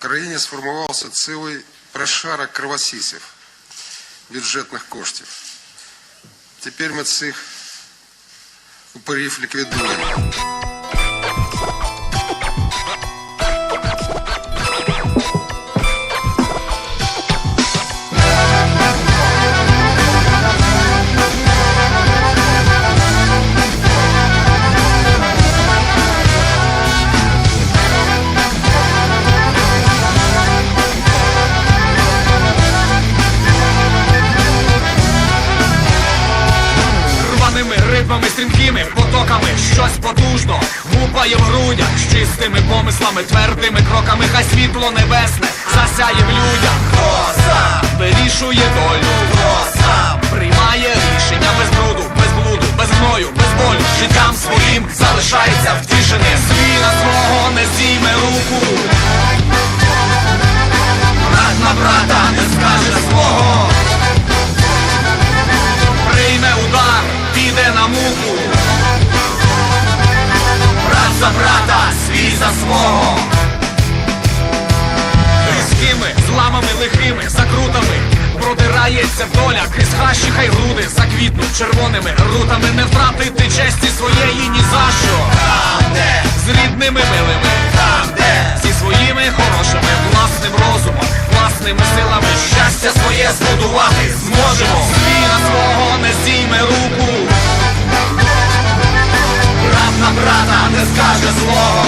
Країні сформувався цілий прошарок кровосісів бюджетних коштів. Тепер ми цих упорів ліквідуємо. Стрімкими потоками, щось потужно гупає в грудях з чистими помислами, твердими кроками, хай світло небесне засяє в людях. Хто сам вирішує долю, хто сам приймає рішення без бруду, без блуду, без гною, без болю, життям своїм залишається втішений. Свій свого не зійме руку. за брата, свій за свого. Різкими, зламами лихими, закрутами Продирається доля. Крізь хащі, хай груди заквітнуть червоними рутами. Не втратити честі своєї ні за що. Там, де? З рідними милими, там, де? Зі своїми хорошими, власним розумом, власними силами. Щастя своє збудувати зможемо. Свій на свого не зійме руку. this law.